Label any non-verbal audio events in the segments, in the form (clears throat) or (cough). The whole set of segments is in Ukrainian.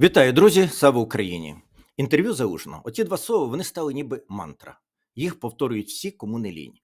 Вітаю, друзі! Слава Україні! Інтерв'ю заужно. Оці два слова вони стали ніби мантра. Їх повторюють всі, кому не лінь.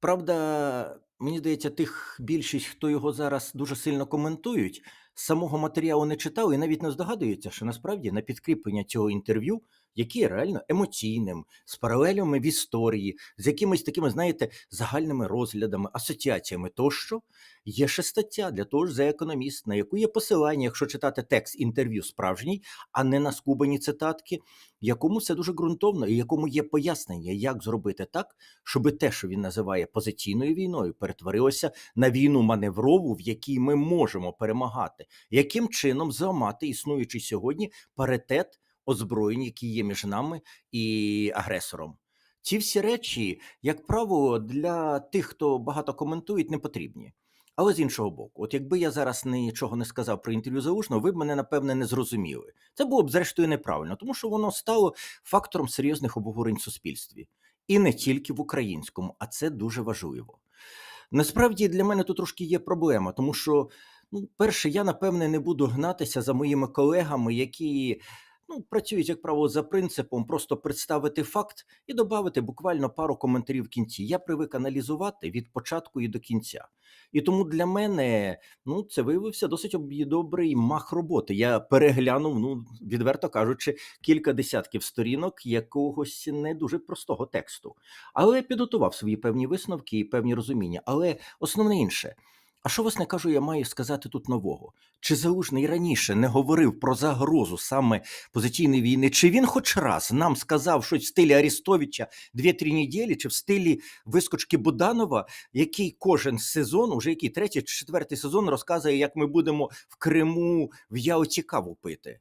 Правда, мені здається, тих більшість, хто його зараз дуже сильно коментують, самого матеріалу не читали і навіть не здогадуються, що насправді на підкріплення цього інтерв'ю, яке є реально емоційним, з паралелями в історії, з якимись такими, знаєте, загальними розглядами, асоціаціями тощо, є ще стаття для того ж за економіст, на яку є посилання, якщо читати текст інтерв'ю справжній, а не на скубані цитатки, якому все дуже ґрунтовно і якому є пояснення, як зробити так, щоб те, що він називає позиційною війною, перетворилося на війну маневрову, в якій ми можемо перемагати, яким чином зламати існуючий сьогодні паритет озброєнь, які є між нами і агресором. Ці всі речі, як правило, для тих, хто багато коментують, не потрібні. Але з іншого боку, от якби я зараз нічого не сказав про інтерв'ю Заушного, ви б мене напевне не зрозуміли. Це було б зрештою неправильно, тому що воно стало фактором серйозних обговорень в суспільстві. І не тільки в українському, а це дуже важливо. Насправді для мене тут трошки є проблема, тому що, ну, перше, я напевне не буду гнатися за моїми колегами, які ну, працюють, як правило, за принципом просто представити факт і додати буквально пару коментарів в кінці. Я привик аналізувати від початку і до кінця. І тому для мене ну, це виявився досить добрий мах роботи. Я переглянув, ну, відверто кажучи, кілька десятків сторінок якогось не дуже простого тексту. Але підготував свої певні висновки і певні розуміння. Але основне інше. А що власне кажу, я маю сказати тут нового? Чи Залужний раніше не говорив про загрозу саме позиційної війни? Чи він хоч раз нам сказав щось в стилі Арістовича дві-три неділі, чи в стилі вискочки Буданова, який кожен сезон, уже який третій чи четвертий сезон, розказує, як ми будемо в Криму в Яоті каву пити?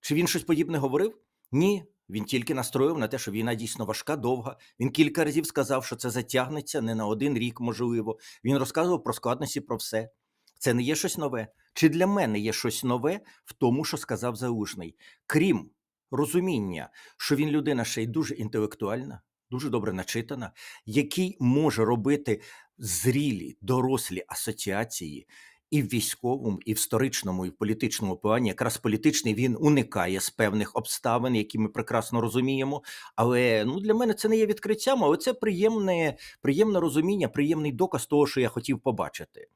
Чи він щось подібне говорив? Ні. Він тільки настроїв на те, що війна дійсно важка, довга. Він кілька разів сказав, що це затягнеться не на один рік, можливо. Він розказував про складності, про все. Це не є щось нове. Чи для мене є щось нове в тому, що сказав Залужний? Крім розуміння, що він людина ще й дуже інтелектуальна, дуже добре начитана, який може робити зрілі, дорослі асоціації, і в військовому, і в історичному, і в політичному плані. Якраз політичний він уникає з певних обставин, які ми прекрасно розуміємо. Але ну для мене це не є відкриттям, але це приємне, приємне розуміння, приємний доказ того, що я хотів побачити.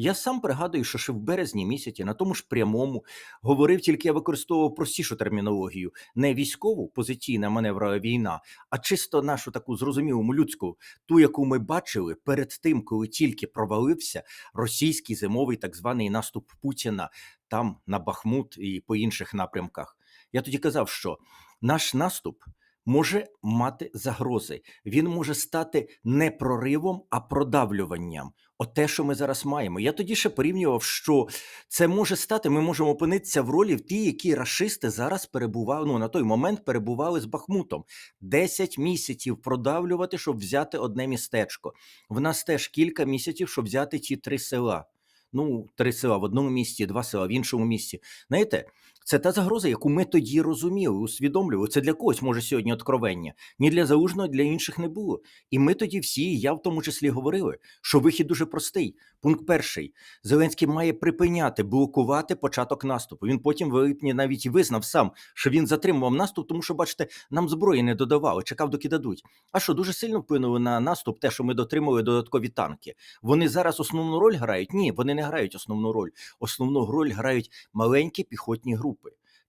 Я сам пригадую, що ще в березні місяці на тому ж прямому говорив, тільки я використовував простішу термінологію, не військову позиційна маневрова війна, а чисто нашу таку зрозумілу людську, ту, яку ми бачили перед тим, коли тільки провалився російський зимовий так званий наступ Путіна там на Бахмут і по інших напрямках. Я тоді казав, що наш наступ може мати загрози. Він може стати не проривом, а продавлюванням. От те, що ми зараз маємо. Я тоді ще порівнював, що це може стати. Ми можемо опинитися в ролі в тій, які рашисти зараз перебували. Ну на той момент перебували з Бахмутом. Десять місяців продавлювати, щоб взяти одне містечко. В нас теж кілька місяців, щоб взяти ті три села. Ну, три села в одному місці, два села в іншому місці. Знаєте, це та загроза, яку ми тоді розуміли, усвідомлювали. Це для когось може сьогодні откровення. Ні для залужного, для інших не було. І ми тоді всі, я в тому числі говорили, що вихід дуже простий. Пункт перший: Зеленський має припиняти блокувати початок наступу. Він потім в липні навіть визнав сам, що він затримував наступ, тому що, бачите, нам зброї не додавали, чекав, доки дадуть. А що дуже сильно вплинуло на наступ, те, що ми дотримали додаткові танки. Вони зараз основну роль грають? Ні, вони не грають основну роль. Основну роль грають маленькі піхотні групи.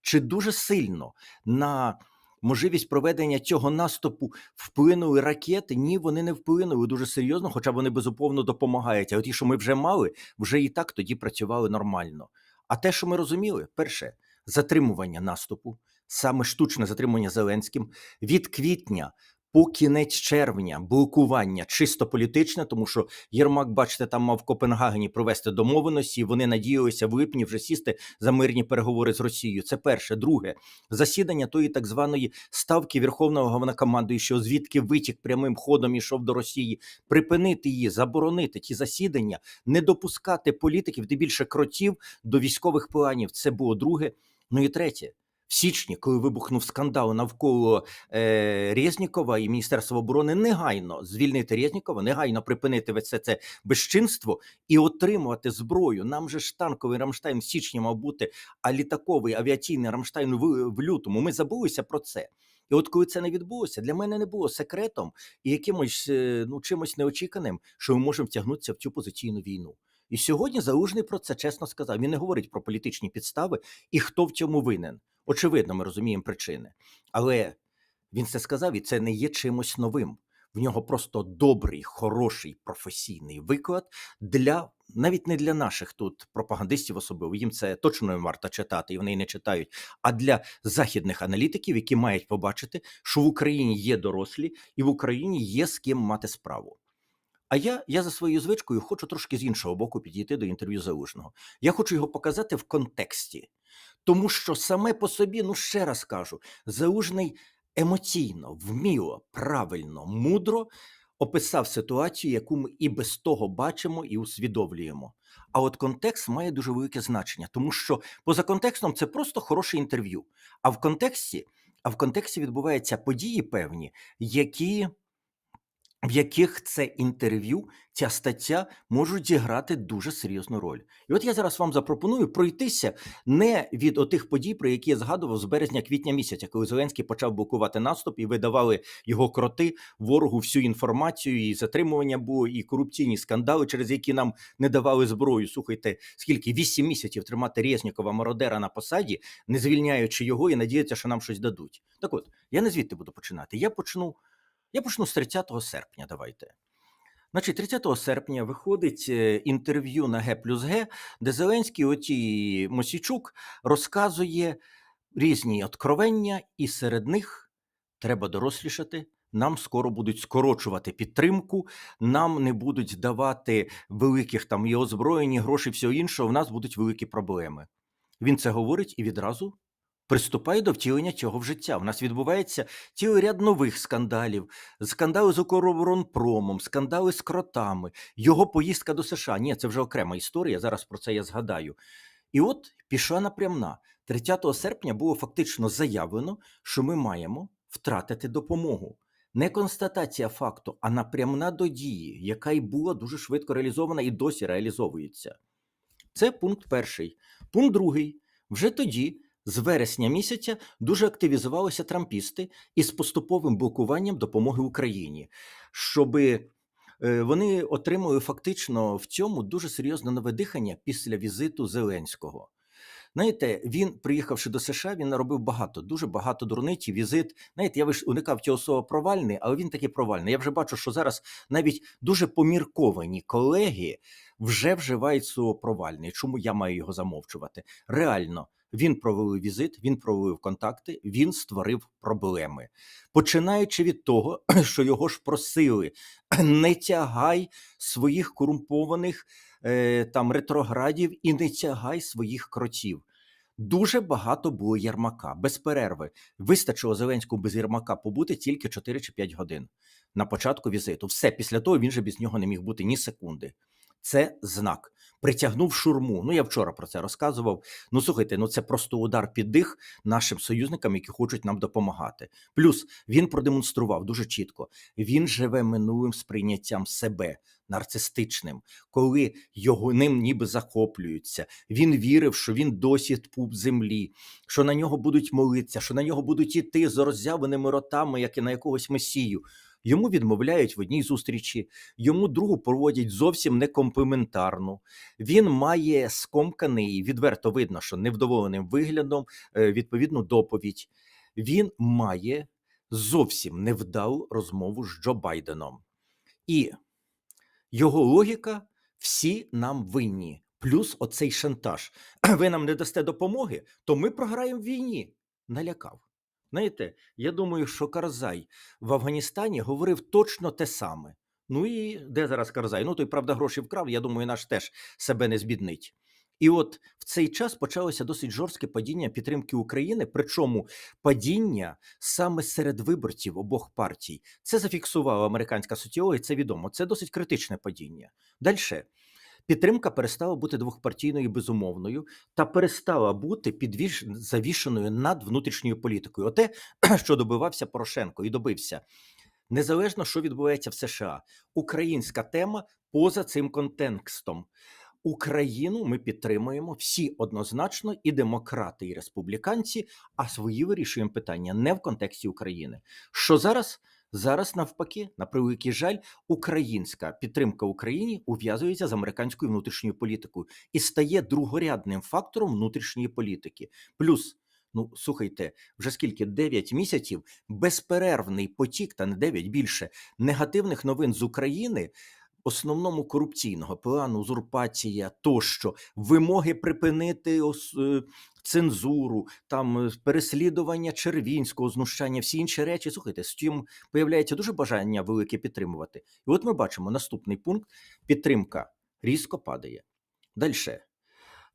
Чи дуже сильно на можливість проведення цього наступу вплинули ракети? Ні, вони не вплинули дуже серйозно, хоча вони безумовно допомагають. А ті, що ми вже мали, вже і так тоді працювали нормально. А те, що ми розуміли, перше затримування наступу, саме штучне затримування Зеленським від квітня. По кінець червня блокування чисто політичне, тому що Єрмак, бачите, там мав в Копенгагені провести домовленості. Вони надіялися в липні вже сісти за мирні переговори з Росією. Це перше. Друге засідання тої так званої ставки Верховного Головнокомандуючого, звідки витік прямим ходом ішов до Росії, припинити її, заборонити ті засідання, не допускати політиків, де більше кротів до військових планів. Це було друге. Ну і третє. Січні, коли вибухнув скандал навколо е, Резнікова і Міністерства оборони, негайно звільнити Резнікова, негайно припинити все це безчинство і отримувати зброю. Нам же ж танковий Рамштайн в січні мав бути, а літаковий авіаційний Рамштайн в, в лютому. Ми забулися про це. І от коли це не відбулося, для мене не було секретом і якимось е, ну чимось неочіканим, що ми можемо втягнутися в цю позиційну війну. І сьогодні Залужний про це чесно сказав. Він не говорить про політичні підстави і хто в цьому винен. Очевидно, ми розуміємо причини. Але він це сказав, і це не є чимось новим. В нього просто добрий, хороший професійний виклад для навіть не для наших тут пропагандистів, особливо їм це точно не варто читати, і вони не читають. А для західних аналітиків, які мають побачити, що в Україні є дорослі, і в Україні є з ким мати справу. А я, я за своєю звичкою хочу трошки з іншого боку підійти до інтерв'ю Залужного. Я хочу його показати в контексті, тому що саме по собі, ну ще раз кажу, Залужний емоційно, вміло, правильно, мудро описав ситуацію, яку ми і без того бачимо і усвідомлюємо. А от контекст має дуже велике значення, тому що поза контекстом це просто хороше інтерв'ю. А в контексті, а в контексті відбуваються події певні, які в яких це інтерв'ю, ця стаття можуть зіграти дуже серйозну роль. І от я зараз вам запропоную пройтися не від отих подій, про які я згадував з березня-квітня місяця, коли Зеленський почав блокувати наступ і видавали його кроти ворогу всю інформацію, і затримування було, і корупційні скандали, через які нам не давали зброю. Слухайте, скільки вісім місяців тримати Резнікова мародера на посаді, не звільняючи його і надіятися, що нам щось дадуть. Так от я не звідти буду починати. Я почну. Я почну з 30 серпня. Давайте. Значить, 30 серпня виходить е, інтерв'ю на Г плюс Г, де Зеленський, оті Мосійчук, розказує різні откровення, і серед них треба дорослішати. Нам скоро будуть скорочувати підтримку, нам не будуть давати великих там і озброєння, грошей, всього іншого. В нас будуть великі проблеми. Він це говорить і відразу приступає до втілення цього в життя. У нас відбувається цілий ряд нових скандалів, скандали з Укроборонпромом, скандали з кротами, його поїздка до США. Ні, це вже окрема історія. Зараз про це я згадаю. І от пішла напрямна. 30 серпня було фактично заявлено, що ми маємо втратити допомогу. Не констатація факту, а напрямна до дії, яка й була дуже швидко реалізована і досі реалізовується. Це пункт перший. Пункт другий. Вже тоді з вересня місяця дуже активізувалися трампісти із поступовим блокуванням допомоги Україні, щоби е, вони отримали фактично в цьому дуже серйозне нове дихання після візиту Зеленського. Знаєте, він, приїхавши до США, він наробив багато, дуже багато дурниць. і Візит. Знаєте, я виш уникав цього слова провальний, але він таки провальний. Я вже бачу, що зараз навіть дуже помірковані колеги вже вживають слово провальний. Чому я маю його замовчувати? Реально. Він провели візит, він провів контакти, він створив проблеми. Починаючи від того, (clears throat) що його ж просили: (clears throat) не тягай своїх корумпованих е, там ретроградів і не тягай своїх кротів. Дуже багато було Єрмака без перерви. Вистачило Зеленському без Єрмака побути тільки 4 чи 5 годин на початку візиту. Все після того він же без нього не міг бути ні секунди. Це знак. Притягнув шурму. Ну я вчора про це розказував. Ну слухайте, ну це просто удар під дих нашим союзникам, які хочуть нам допомагати. Плюс він продемонстрував дуже чітко: він живе минулим сприйняттям себе нарцистичним, коли його ним ніби захоплюються. Він вірив, що він досі пуп землі, що на нього будуть молитися, що на нього будуть іти з роззявленими ротами, як і на якогось месію. Йому відмовляють в одній зустрічі, йому другу проводять зовсім не комплементарну. Він має скомканий, відверто видно, що невдоволеним виглядом е, відповідну доповідь. Він має зовсім невдалу розмову з Джо Байденом. І його логіка всі нам винні. Плюс оцей шантаж. (clears throat) Ви нам не дасте допомоги, то ми програємо в війні. Налякав. Знаєте, я думаю, що Карзай в Афганістані говорив точно те саме. Ну і де зараз Карзай? Ну той правда гроші вкрав. Я думаю, наш теж себе не збіднить. І от в цей час почалося досить жорстке падіння підтримки України, причому падіння саме серед виборців обох партій. Це зафіксувала американська соціологія, це відомо. Це досить критичне падіння. Далі. Підтримка перестала бути двохпартійною і безумовною та перестала бути підвіш... завішеною над внутрішньою політикою. Оте, (clears throat) що добивався Порошенко і добився. Незалежно, що відбувається в США, українська тема поза цим контекстом. Україну ми підтримуємо всі однозначно, і демократи, і республіканці, а свої вирішуємо питання не в контексті України. Що зараз? Зараз навпаки, на превеликий жаль, українська підтримка Україні ув'язується з американською внутрішньою політикою і стає другорядним фактором внутрішньої політики. Плюс, ну слухайте, вже скільки 9 місяців безперервний потік, та не 9, більше негативних новин з України. Основному корупційного плану, узурпація тощо, вимоги припинити е, цензуру, там е, переслідування червінського знущання, всі інші речі. Слухайте, з цим появляється дуже бажання велике підтримувати. І от ми бачимо наступний пункт: підтримка різко падає. Далі.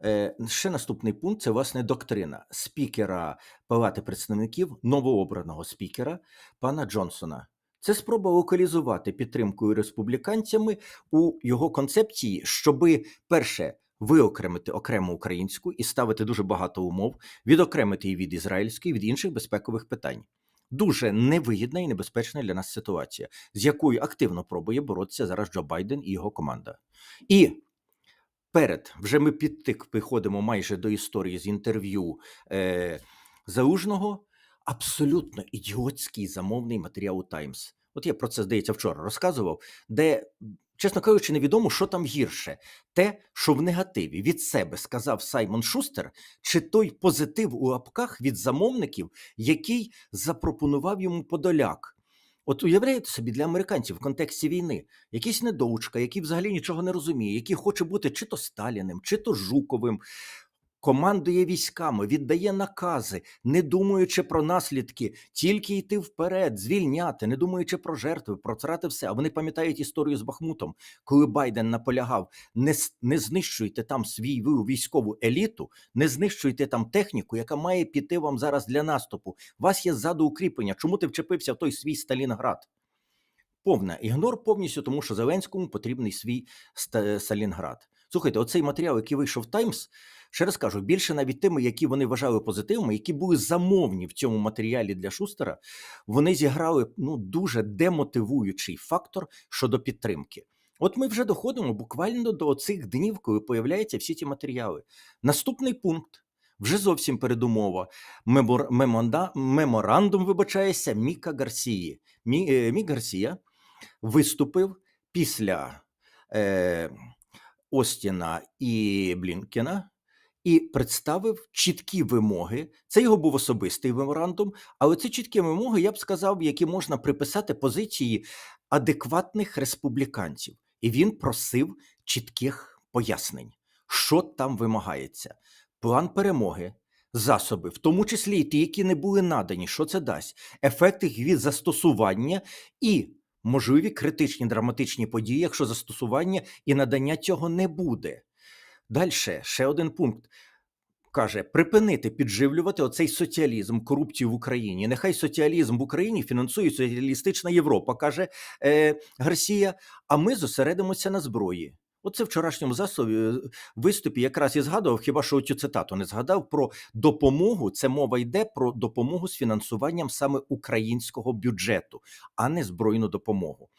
Е, ще наступний пункт це власне доктрина спікера Палати представників новообраного спікера пана Джонсона. Це спроба локалізувати підтримкою республіканцями у його концепції, щоби перше виокремити окремо українську і ставити дуже багато умов, відокремити її від ізраїльської, від інших безпекових питань. Дуже невигідна і небезпечна для нас ситуація, з якою активно пробує боротися зараз Джо Байден і його команда. І перед вже ми підтик приходимо майже до історії з інтерв'ю е, Залужного. Абсолютно ідіотський замовний матеріал Таймс. От я про це здається вчора розказував, де, чесно кажучи, невідомо, що там гірше, те, що в негативі від себе сказав Саймон Шустер, чи той позитив у лапках від замовників, який запропонував йому Подоляк. От уявляєте собі для американців в контексті війни якийсь недоучка, який взагалі нічого не розуміє, який хоче бути чи то Сталіним, чи то Жуковим, командує військами, віддає накази, не думаючи про наслідки, тільки йти вперед, звільняти, не думаючи про жертви, про втрати все. А вони пам'ятають історію з Бахмутом, коли Байден наполягав: не не знищуйте там свою військову еліту, не знищуйте там техніку, яка має піти вам зараз для наступу. Вас є ззаду укріплення. Чому ти вчепився в той свій Сталінград? Повна ігнор повністю, тому що Зеленському потрібний свій Сталінград. Слухайте, оцей матеріал, який вийшов в Таймс, ще раз кажу, більше навіть тими, які вони вважали позитивними, які були замовні в цьому матеріалі для Шустера, вони зіграли ну дуже демотивуючий фактор щодо підтримки. От ми вже доходимо буквально до цих днів, коли появляються всі ті матеріали. Наступний пункт. Вже зовсім передумова. Мемор... Мемонда... Меморандум вибачається Міка Гарсії. Мі... е, Мік Гарсія виступив після е... Остіна і Блінкена і представив чіткі вимоги. Це його був особистий меморандум, але це чіткі вимоги, я б сказав, які можна приписати позиції адекватних республіканців. І він просив чітких пояснень, що там вимагається. План перемоги, засоби, в тому числі і ті, які не були надані, що це дасть, ефекти від застосування і можливі критичні драматичні події, якщо застосування і надання цього не буде. Далі ще один пункт. Каже, припинити підживлювати оцей соціалізм, корупцію в Україні. Нехай соціалізм в Україні фінансує соціалістична Європа, каже е, Гарсія. А ми зосередимося на зброї. Оце в вчорашньому засобі е, виступі якраз і згадував, хіба що цю цитату не згадав про допомогу. Це мова йде про допомогу з фінансуванням саме українського бюджету, а не збройну допомогу.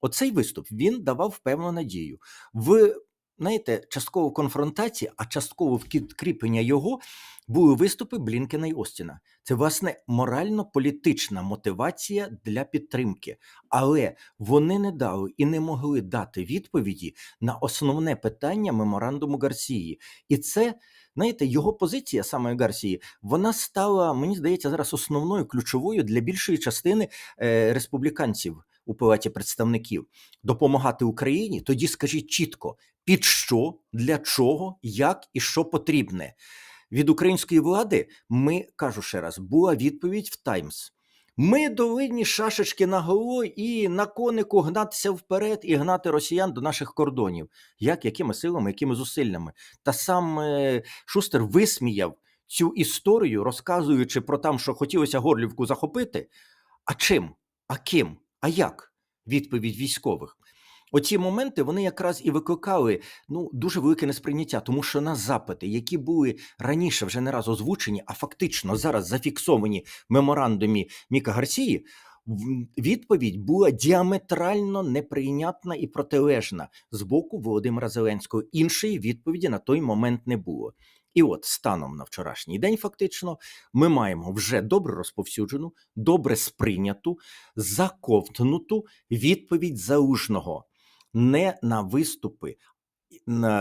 Оцей виступ він давав певну надію. В знаєте, частково конфронтації, а частково вкріплення його були виступи Блінкена і Остіна. Це власне морально-політична мотивація для підтримки, але вони не дали і не могли дати відповіді на основне питання меморандуму Гарсії, і це. Знаєте, його позиція саме Гарсії, вона стала, мені здається, зараз основною ключовою для більшої частини е, республіканців у палаті представників допомагати Україні. Тоді скажіть чітко, під що, для чого, як і що потрібне. Від української влади ми кажу ще раз, була відповідь в Таймс. Ми довинні шашечки на голову і на конику гнатися вперед і гнати росіян до наших кордонів. Як, якими силами, якими зусиллями? Та сам е, Шустер висміяв цю історію, розказуючи про те, що хотілося Горлівку захопити. А чим? А ким? А як? Відповідь військових. Оці моменти вони якраз і викликали ну дуже велике несприйняття, тому що на запити, які були раніше вже не раз озвучені, а фактично зараз зафіксовані в меморандумі Міка Гарсії, відповідь була діаметрально неприйнятна і протилежна з боку Володимира Зеленського. Іншої відповіді на той момент не було. І от станом на вчорашній день, фактично, ми маємо вже добре розповсюджену, добре сприйняту, заковтнуту відповідь заужного не на виступи,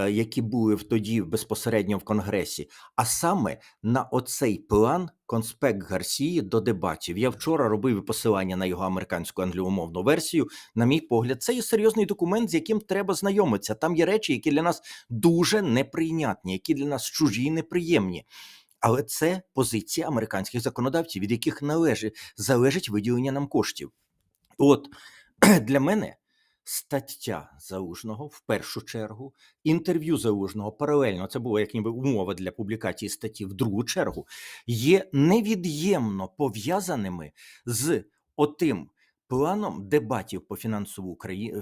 які були тоді безпосередньо в Конгресі, а саме на оцей план конспект Гарсії до дебатів. Я вчора робив посилання на його американську англомовну версію. На мій погляд, це є серйозний документ, з яким треба знайомитися. Там є речі, які для нас дуже неприйнятні, які для нас чужі і неприємні. Але це позиція американських законодавців, від яких належить залежить виділення нам коштів. От (clears throat) для мене стаття залужного в першу чергу, інтерв'ю залужного паралельно, це було як ніби умова для публікації статті в другу чергу, є невід'ємно пов'язаними з отим планом дебатів по фінансову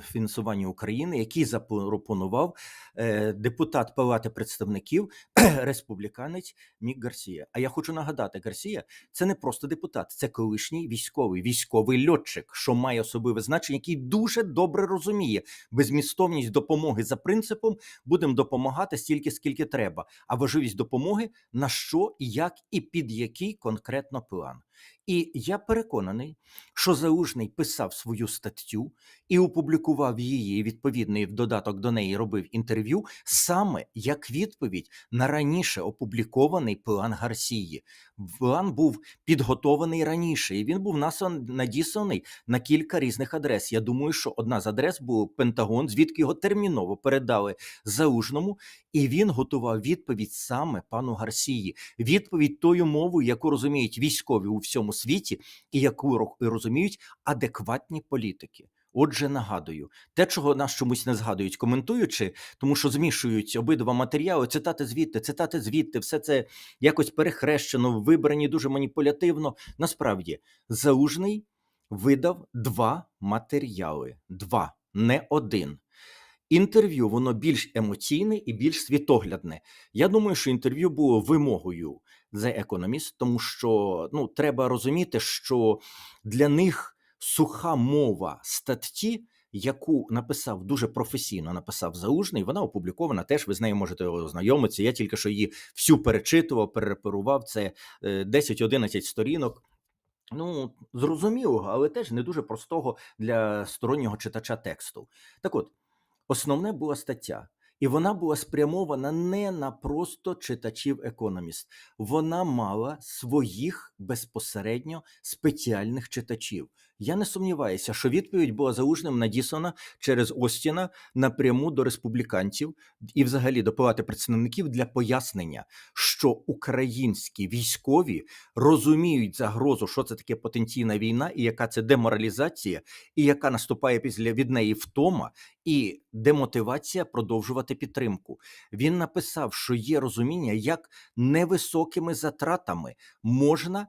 фінансуванню України, який запропонував е, депутат Палати представників, (clears throat) республіканець Мік Гарсія. А я хочу нагадати, Гарсія це не просто депутат, це колишній військовий, військовий льотчик, що має особливе значення, який дуже добре розуміє безмістовність допомоги за принципом будемо допомагати стільки, скільки треба, а важливість допомоги на що як, і під який конкретно план. І я переконаний, що Залужний писав свою статтю і опублікував її і відповідний в додаток до неї робив інтерв'ю саме як відповідь на раніше опублікований план Гарсії. План був підготований раніше, і він був надісланий на кілька різних адрес. Я думаю, що одна з адрес був Пентагон, звідки його терміново передали Залужному, і він готував відповідь саме пану Гарсії. Відповідь тою мовою, яку розуміють військові у всьому світі, і яку ро- розуміють адекватні політики. Отже, нагадую, те, чого нас чомусь не згадують, коментуючи, тому що змішують обидва матеріали, цитати звідти, цитати звідти, все це якось перехрещено, вибрані дуже маніпулятивно. Насправді, Залужний видав два матеріали, два, не один. Інтерв'ю воно більш емоційне і більш світоглядне. Я думаю, що інтерв'ю було вимогою The Economist, тому що ну, треба розуміти, що для них суха мова статті, яку написав дуже професійно, написав Залужний, вона опублікована. Теж ви з нею можете ознайомитися. Я тільки що її всю перечитував, перереперував. Це е, 10-11 сторінок. Ну, зрозумілого, але теж не дуже простого для стороннього читача тексту. Так от, основне була стаття, і вона була спрямована не на просто читачів економіст. Вона мала своїх безпосередньо спеціальних читачів. Я не сумніваюся, що відповідь була залужним надіслана через Остіна напряму до республіканців і, взагалі, до палати представників для пояснення, що українські військові розуміють загрозу, що це таке потенційна війна, і яка це деморалізація, і яка наступає після від неї втома, і демотивація продовжувати підтримку. Він написав, що є розуміння, як невисокими затратами можна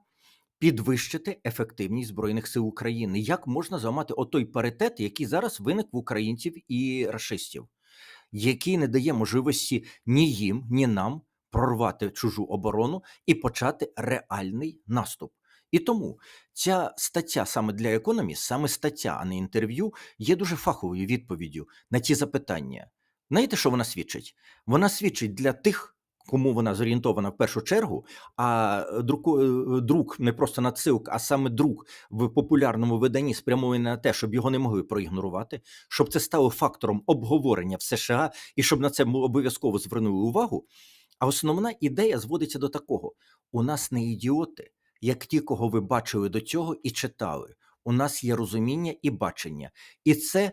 підвищити ефективність збройних сил України, як можна зламати отой паритет, який зараз виник в українців і рашистів, який не дає можливості ні їм, ні нам прорвати чужу оборону і почати реальний наступ. І тому ця стаття саме для економіст, саме стаття, а не інтерв'ю, є дуже фаховою відповіддю на ті запитання. Знаєте, що вона свідчить? Вона свідчить для тих, кому вона зорієнтована в першу чергу, а друку, е, друк не просто надсилка, а саме друк в популярному виданні спрямований на те, щоб його не могли проігнорувати, щоб це стало фактором обговорення в США і щоб на це обов'язково звернули увагу. А основна ідея зводиться до такого: у нас не ідіоти, як ті, кого ви бачили до цього і читали. У нас є розуміння і бачення. І це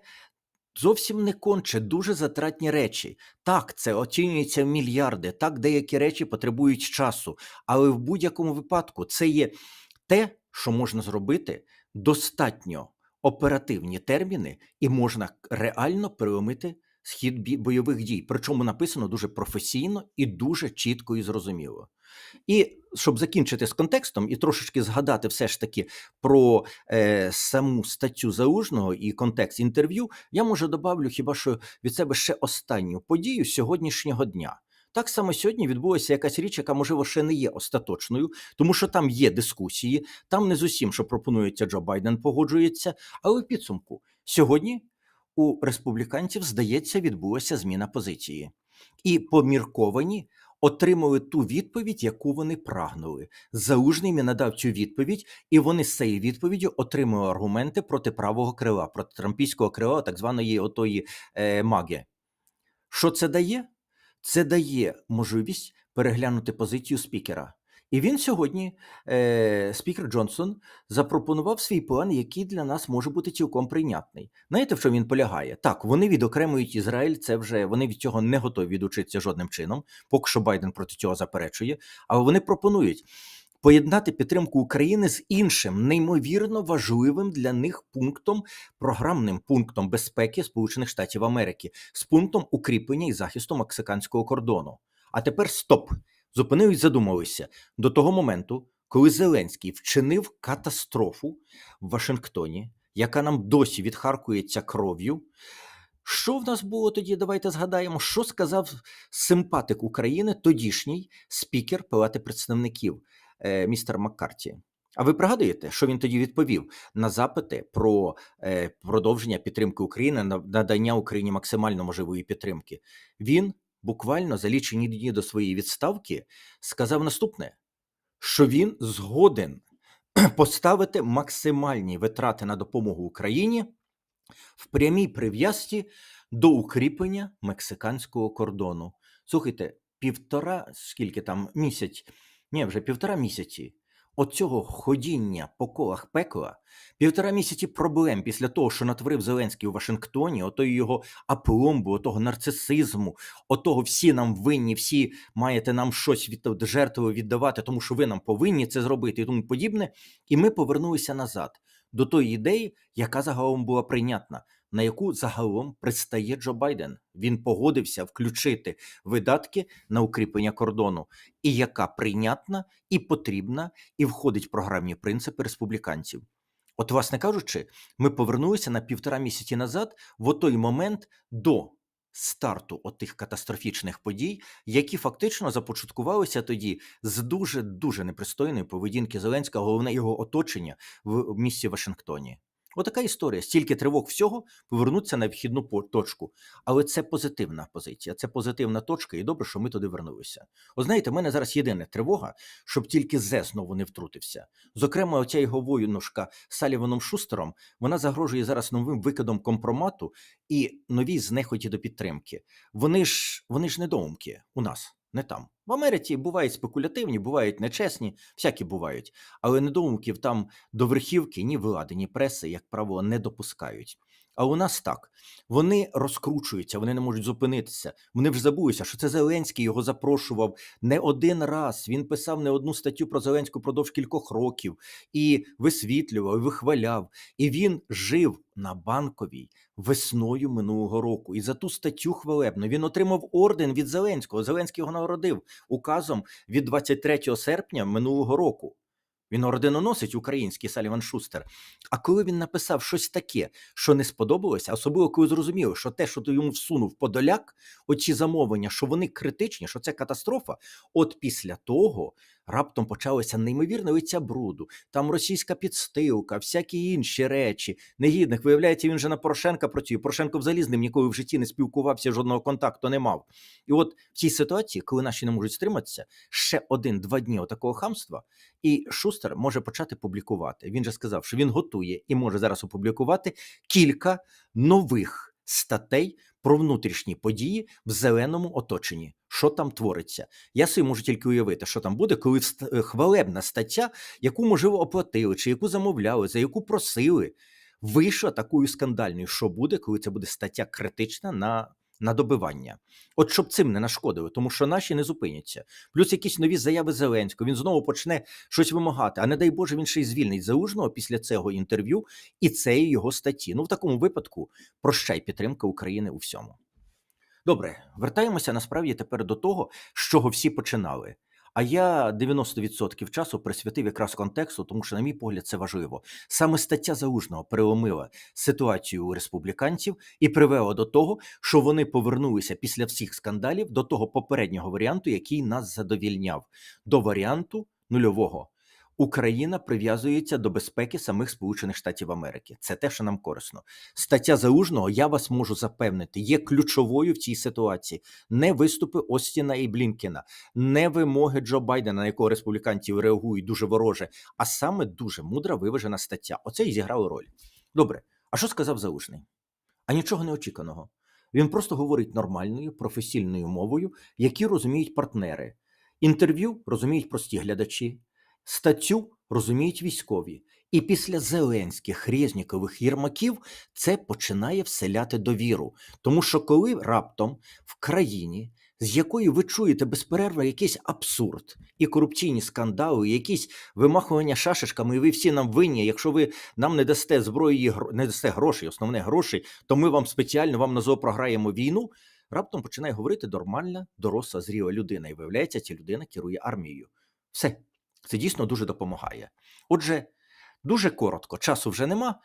зовсім не конче, дуже затратні речі. Так, це оцінюється в мільярди, так, деякі речі потребують часу, але в будь-якому випадку це є те, що можна зробити достатньо оперативні терміни, і можна реально переломити схід бойових дій. Причому написано дуже професійно і дуже чітко і зрозуміло. І щоб закінчити з контекстом і трошечки згадати все ж таки про е, саму статтю Заужного і контекст інтерв'ю, я може добавлю хіба що від себе ще останню подію сьогоднішнього дня. Так само сьогодні відбулася якась річ, яка можливо ще не є остаточною, тому що там є дискусії, там не з усім, що пропонується Джо Байден, погоджується. Але в підсумку сьогодні у республіканців здається відбулася зміна позиції, і помірковані отримали ту відповідь, яку вони прагнули. Заужний їм надав цю відповідь, і вони з цієї відповіді отримали аргументи проти правого крила, проти трампійського крила, так званої отої е, маги. Що це дає? Це дає можливість переглянути позицію спікера. І він сьогодні, е, спікер Джонсон, запропонував свій план, який для нас може бути цілком прийнятний. Знаєте, в чому він полягає? Так, вони відокремують Ізраїль, це вже вони від цього не готові відучитися жодним чином, поки що Байден проти цього заперечує. Але вони пропонують поєднати підтримку України з іншим неймовірно важливим для них пунктом, програмним пунктом безпеки Сполучених Штатів Америки з пунктом укріплення і захисту мексиканського кордону. А тепер стоп. Зупинились, задумалися до того моменту, коли Зеленський вчинив катастрофу в Вашингтоні, яка нам досі відхаркується кров'ю. Що в нас було тоді? Давайте згадаємо, що сказав симпатик України, тодішній спікер Палати представників е, містер Маккарті. А ви пригадуєте, що він тоді відповів на запити про е, продовження підтримки України, на надання Україні максимально можливої підтримки? Він буквально за лічені дні до своєї відставки сказав наступне: що він згоден (clears throat) поставити максимальні витрати на допомогу Україні в прямій прив'язці до укріплення мексиканського кордону. Слухайте, півтора, скільки там місяць, ні, вже півтора місяці. Оцього ходіння по колах пекла, півтора місяці проблем після того, що натворив Зеленський у Вашингтоні, отої його апломбу, отого нарцисизму, отого всі нам винні, всі маєте нам щось від жертви віддавати, тому що ви нам повинні це зробити і тому подібне. І ми повернулися назад до тої ідеї, яка загалом була прийнятна, на яку загалом пристає Джо Байден. Він погодився включити видатки на укріплення кордону, і яка прийнятна і потрібна, і входить в програмні принципи республіканців. От, власне кажучи, ми повернулися на півтора місяці назад, в той момент до старту отих катастрофічних подій, які фактично започаткувалися тоді з дуже дуже непристойної поведінки Зеленського, головне його оточення в місті Вашингтоні. Отака історія. Стільки тривог всього повернуться на вхідну точку. Але це позитивна позиція, це позитивна точка, і добре, що ми туди вернулися. От знаєте, в мене зараз єдина тривога, щоб тільки зе знову не втрутився. Зокрема, оця його воїнушка Саліваном Шустером, вона загрожує зараз новим викидом компромату і новій знехоті до підтримки. Вони ж вони ж недоумки у нас, не там. В Америці бувають спекулятивні, бувають нечесні, всякі бувають. Але недоумків там до верхівки ні влади, ні преси, як правило, не допускають. А у нас так. Вони розкручуються, вони не можуть зупинитися. Вони вже забулися, що це Зеленський його запрошував не один раз. Він писав не одну статтю про Зеленську впродовж кількох років і висвітлював, і вихваляв. І він жив на банковій весною минулого року. І за ту статтю хвалебну він отримав орден від Зеленського. Зеленський його нагородив указом від 23 серпня минулого року. Він орденоносить український Саліван Шустер. А коли він написав щось таке, що не сподобалося, особливо коли зрозуміло, що те, що ти йому всунув подоляк, оці замовлення, що вони критичні, що це катастрофа. От після того раптом почалося неймовірне лиця бруду, там російська підстилка, всякі інші речі. Негідних, виявляється, він же на Порошенка працює. Порошенко взагалі з ним ніколи в житті не спілкувався, жодного контакту не мав. І от в цій ситуації, коли наші не можуть стриматися, ще один-два дні отакого хамства, і Шустер може почати публікувати. Він же сказав, що він готує і може зараз опублікувати кілька нових статей про внутрішні події в зеленому оточенні. Що там твориться? Я собі можу тільки уявити, що там буде, коли е, хвалебна стаття, яку можливо оплатили, чи яку замовляли, за яку просили, вийшла такою скандальною. Що буде, коли це буде стаття критична на, на добивання? От щоб цим не нашкодили, тому що наші не зупиняться. Плюс якісь нові заяви Зеленського. Він знову почне щось вимагати. А не дай Боже, він ще й звільнить залужного після цього інтерв'ю і цієї його статті. Ну в такому випадку прощай підтримка України у всьому. Добре, вертаємося насправді тепер до того, з чого всі починали. А я 90% часу присвятив якраз контексту, тому що, на мій погляд, це важливо. Саме стаття Заужного переломила ситуацію у республіканців і привела до того, що вони повернулися після всіх скандалів до того попереднього варіанту, який нас задовільняв, до варіанту нульового. Україна прив'язується до безпеки самих Сполучених Штатів Америки. Це те, що нам корисно. Стаття Заужного, я вас можу запевнити, є ключовою в цій ситуації. Не виступи Остіна і Блінкена, не вимоги Джо Байдена, на якого республіканців реагують дуже вороже, а саме дуже мудра виважена стаття. Оце і зіграло роль. Добре, а що сказав Заужний? А нічого неочіканого. Він просто говорить нормальною професійною мовою, які розуміють партнери. Інтерв'ю розуміють прості глядачі, статтю розуміють військові. І після Зеленських Резнікових Єрмаків це починає вселяти довіру. Тому що коли раптом в країні, з якої ви чуєте безперервно якийсь абсурд і корупційні скандали, і якісь вимахування шашечками, і ви всі нам винні. Якщо ви нам не дасте зброї, не дасте грошей, основне грошей, то ми вам спеціально вам на програємо війну. Раптом починає говорити нормальна, доросла, зріла людина. І виявляється, ця людина керує армією. Все, це дійсно дуже допомагає. Отже, дуже коротко, часу вже нема.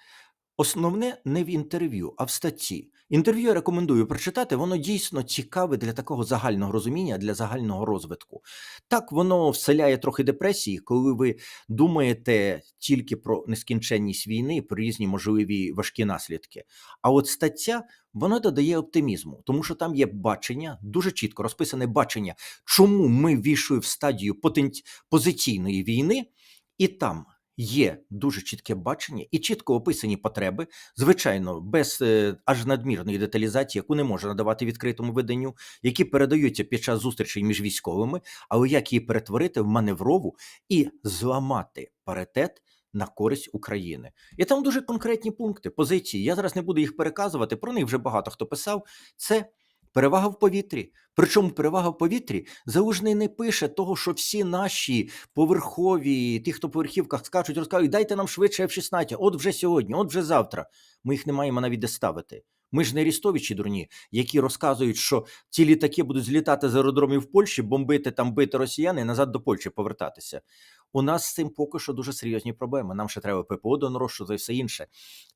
Основне не в інтерв'ю, а в статті. Інтерв'ю я рекомендую прочитати, воно дійсно цікаве для такого загального розуміння, для загального розвитку. Так, воно вселяє трохи депресії, коли ви думаєте тільки про нескінченність війни, про різні можливі важкі наслідки. А от стаття вона додає оптимізму, тому що там є бачення, дуже чітко розписане бачення, чому ми війшли в стадію потенці... позиційної війни, і там є дуже чітке бачення і чітко описані потреби, звичайно, без е, аж надмірної деталізації, яку не може надавати відкритому виданню, які передаються під час зустрічей між військовими, але як її перетворити в маневрову і зламати паритет. На користь України, і там дуже конкретні пункти, позиції. Я зараз не буду їх переказувати. Про них вже багато хто писав. Це перевага в повітрі. Причому перевага в повітрі залужний не пише того, що всі наші поверхові, ті, хто по верхівках скачуть, розкажуть, дайте нам швидше F-16, от вже сьогодні, от вже завтра. Ми їх не маємо навіть де ставити. Ми ж не рістовичі дурні, які розказують, що ці літаки будуть злітати з аеродромів в Польщі, бомбити там, бити росіяни і назад до Польщі повертатися. У нас з цим поки що дуже серйозні проблеми. Нам ще треба ППО донорощувати і все інше.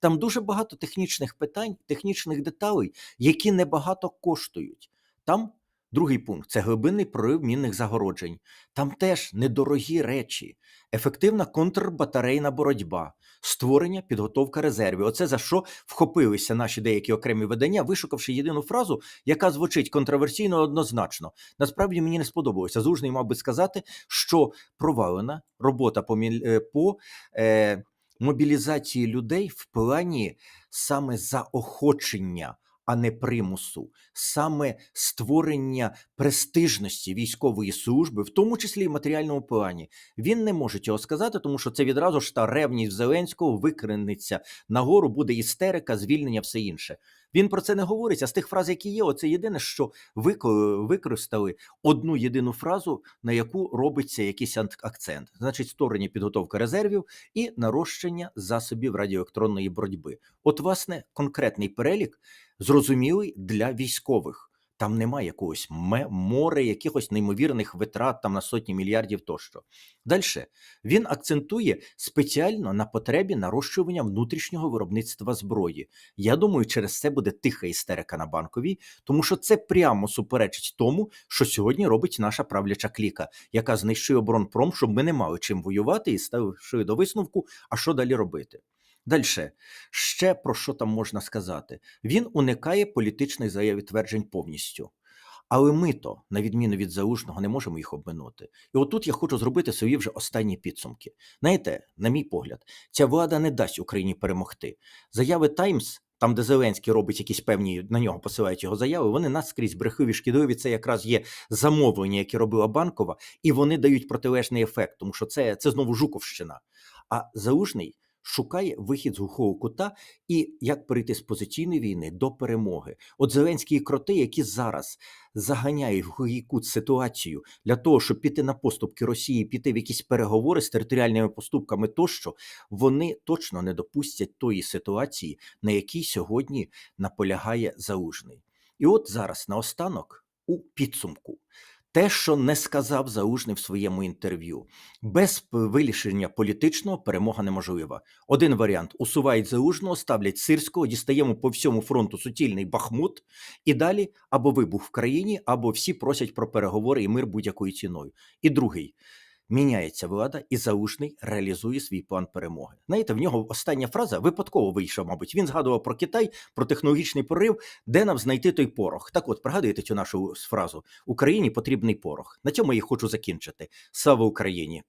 Там дуже багато технічних питань, технічних деталей, які небагато коштують. Там другий пункт це глибинний прорив мінних загороджень. Там теж недорогі речі, ефективна контрбатарейна боротьба, створення, підготовка резервів. Оце за що вхопилися наші деякі окремі видання, вишукавши єдину фразу, яка звучить контроверсійно однозначно. Насправді мені не сподобалося. Зужний мав би сказати, що провалена робота по, е, по е, мобілізації людей в плані саме заохочення. А не примусу, саме створення престижності військової служби, в тому числі і матеріальному плані. Він не може цього сказати, тому що це відразу ж та ревність Зеленського викринеться нагору, буде істерика, звільнення, все інше. Він про це не говорить. А з тих фраз, які є, оце єдине, що використали одну єдину фразу, на яку робиться якийсь акцент. Значить, створення підготовка резервів і нарощення засобів радіоелектронної боротьби. От, власне, конкретний перелік зрозумілий для військових. Там немає якогось море, якихось неймовірних витрат там на сотні мільярдів тощо. Далі він акцентує спеціально на потребі нарощування внутрішнього виробництва зброї. Я думаю, через це буде тиха істерика на банковій, тому що це прямо суперечить тому, що сьогодні робить наша правляча кліка, яка знищує оборонпром, щоб ми не мали чим воювати, і ставши до висновку, а що далі робити. Далі, ще про що там можна сказати? Він уникає політичних заяв і тверджень повністю. Але ми то, на відміну від заужного, не можемо їх обминути. І отут я хочу зробити свої вже останні підсумки. Знаєте, на мій погляд, ця влада не дасть Україні перемогти. Заяви Таймс, там, де Зеленський робить якісь певні, на нього посилають його заяви, вони наскрізь брехливі, шкідливі. Це якраз є замовлення, які робила банкова, і вони дають протилежний ефект, тому що це, це знову Жуковщина. А Заужний шукає вихід з глухого кута і як перейти з позиційної війни до перемоги. От Зеленські кроти, які зараз заганяють в глухий кут ситуацію для того, щоб піти на поступки Росії, піти в якісь переговори з територіальними поступками, тощо вони точно не допустять тої ситуації, на якій сьогодні наполягає Заужний. І от зараз наостанок у підсумку. Те, що не сказав Заужний в своєму інтерв'ю, без вирішення політичного перемога неможлива. Один варіант: усувають Заужного, ставлять сирського, дістаємо по всьому фронту суцільний Бахмут, і далі або вибух в країні, або всі просять про переговори і мир будь-якою ціною. І другий. Міняється влада, і Заушний реалізує свій план перемоги. Знаєте, в нього остання фраза випадково вийшла, мабуть. Він згадував про Китай, про технологічний прорив, де нам знайти той порох. Так от, пригадуєте цю нашу фразу: Україні потрібний порох. На цьому я хочу закінчити. Слава Україні!